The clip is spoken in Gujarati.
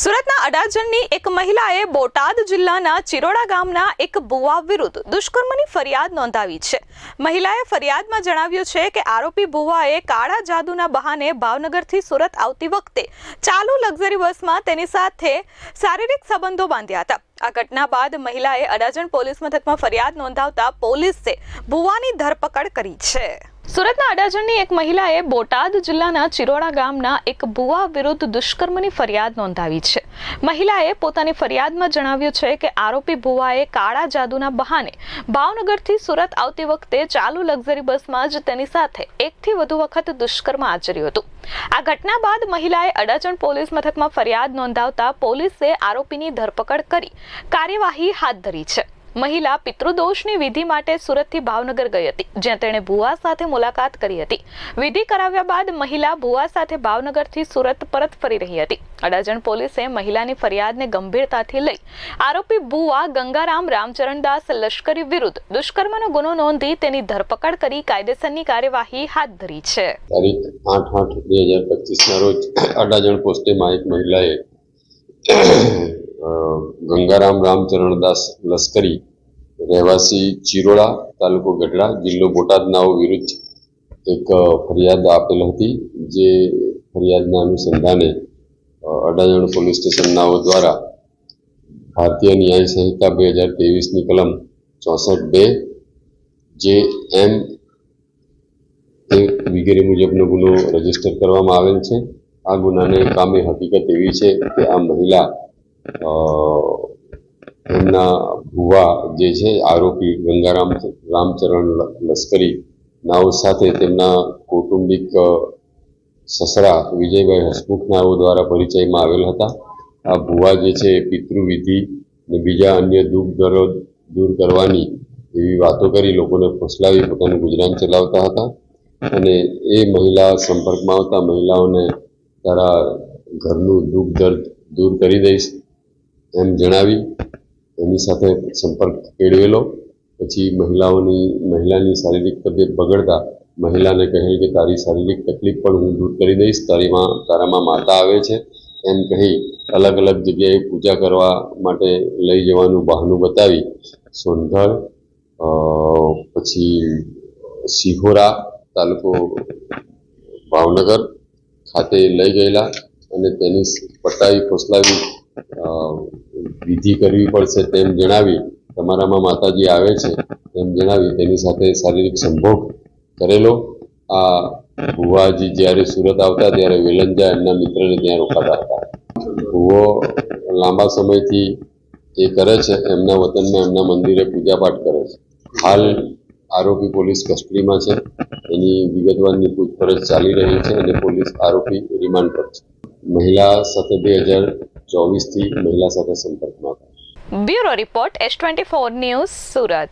સુરતના અડાજણની એક મહિલાએ બોટાદ જિલ્લાના ચિરોડા ગામના એક ભુવા વિરુદ્ધ દુષ્કર્મની ફરિયાદ નોંધાવી છે. મહિલાએ ફરિયાદમાં જણાવ્યું છે કે આરોપી ભુવાએ કાળા જાદુના બહાને ભાવનગરથી સુરત આવતી વખતે ચાલુ લક્ઝરી બસમાં તેની સાથે શારીરિક સંબંધો બાંધ્યા હતા. આ ઘટના બાદ મહિલાએ અડાજણ પોલીસ મથકમાં ફરિયાદ નોંધાવતા પોલીસે ભુવાની ધરપકડ કરી છે. સુરતના અડાજણની એક મહિલાએ બોટાદ જિલ્લાના ચિરોડા ગામના એક ભુવા વિરુદ્ધ દુષ્કર્મની ફરિયાદ નોંધાવી છે. મહિલાએ પોતાની ફરિયાદમાં જણાવ્યું છે કે આરોપી ભુવાએ કાળા જાદુના બહાને ભાવનગરથી સુરત આવતી વખતે ચાલુ લક્ઝરી બસમાં જ તેની સાથે એકથી વધુ વખત દુષ્કર્મ આચર્યું હતું. આ ઘટના બાદ મહિલાએ અડાજણ પોલીસ મથકમાં ફરિયાદ નોંધાવતા પોલીસે આરોપીની ધરપકડ કરી કાર્યવાહી હાથ ધરી છે. મહિલા પિતૃદોષની વિધિ માટે સુરતથી ભાવનગર ગઈ હતી, જ્યાં તેણે ભુવા સાથે મુલાકાત કરી હતી. વિધિ કરાવ્યા બાદ મહિલા ભુવા સાથે ભાવનગરથી સુરત પરત ફરી રહી હતી. અડાજણ પોલીસે મહિલાની ફરિયાદને ગંભીરતાથી લઈ આરોપી ભુવા ગંગારામ રામચરણદાસ લશ્કરી વિરુદ્ધ દુષ્કર્મનો ગુનો નોંધી તેની ધરપકડ કરી કાયદેસરની કાર્યવાહી હાથ ધરી છે. તારીખ આઠ આઠ બે હજાર પચીસના રોજ અડાજણ પોસ્ટેમાં એક મહિલાએ ગંગારામ રામચરણદાસ લશ્કરી, રહેવાસી ચિરોડા તાલુકો ગઢડા, જિલ્લો બોટાદનાઓ વિરુદ્ધ એક ફરિયાદ આપેલ હતી, જે ફરિયાદના અનુસંધાને અડાજણ પોલીસ સ્ટેશનનાઓ દ્વારા ભારતીય ન્યાય સંહિતા બે હજાર ત્રેવીસની કલમ ચોસઠ બે, જે એમ વગેરે મુજબનો ગુનો રજિસ્ટર કરવામાં આવેલ છે. આ ગુનાને કામે હકીકત એવી છે કે આ મહિલા એમના ભુવા જે છે, આરોપી ગંગારામ, રામચરણ લશ્કરી નાઓ સાથે તેમના કૌટુંબિક સસરા વિજયભાઈ હસમુખ નાઓ દ્વારા પરિચયમાં આવેલ હતા. આ ભુવા જે છે પિતૃવિધિ ને બીજા અન્ય દુઃખ દર્દ દૂર કરવાની એવી વાતો કરી લોકોને ફસલાવી પોતાનું ગુજરાન ચલાવતા હતા. અને એ મહિલા સંપર્કમાં આવતા મહિલાઓને તારા ઘરનું દુઃખ દર્દ દૂર કરી દઈશ. એમ જણાવી, એની સાથે સંપર્ક કેળવેલો. પછી મહિલાઓની, મહિલાની શારીરિક તબિયત બગડતા મહિલાને કહેલ કે તારી શારીરિક તકલીફ પણ હું દૂર કરી દઈશ. તારીમાં, તારામાં માતા આવે છે. એમ કહી અલગ અલગ જગ્યાએ પૂજા કરવા માટે લઈ જવાનું બહાનું બતાવી. સોનગઢ પછી સિહોરા તાલુકો ભાવનગર ખાતે લઈ ગયેલા અને તેની પટાવી ફોસલાવી વિધિ કરવી પડશે તેમ જણાવી તમારામાં માતાજી આવે છે તેમ જણાવી તેની સાથે શારીરિક સંભોગ કરેલો. આ ભુવાજી જ્યારે સુરત આવતા ત્યારે વેલંજા એમના મિત્રને ત્યાં રોકાતા હતા. ભુવો લાંબા સમયથી એ કરે છે, એમના વતનમાં એમના મંદિરે પૂજાપાઠ કરે છે. હાલ આરોપી પોલીસ કસ્ટડીમાં છે, એની વિગતવારની પૂછપરછ ચાલી રહી છે અને પોલીસ આરોપી રિમાન્ડ પર છે. મહિલા સાથે બે હજાર ચોવીસથી મહિલા સાથે સંપર્કમાં હતા. Bureau report S twenty four news Surat.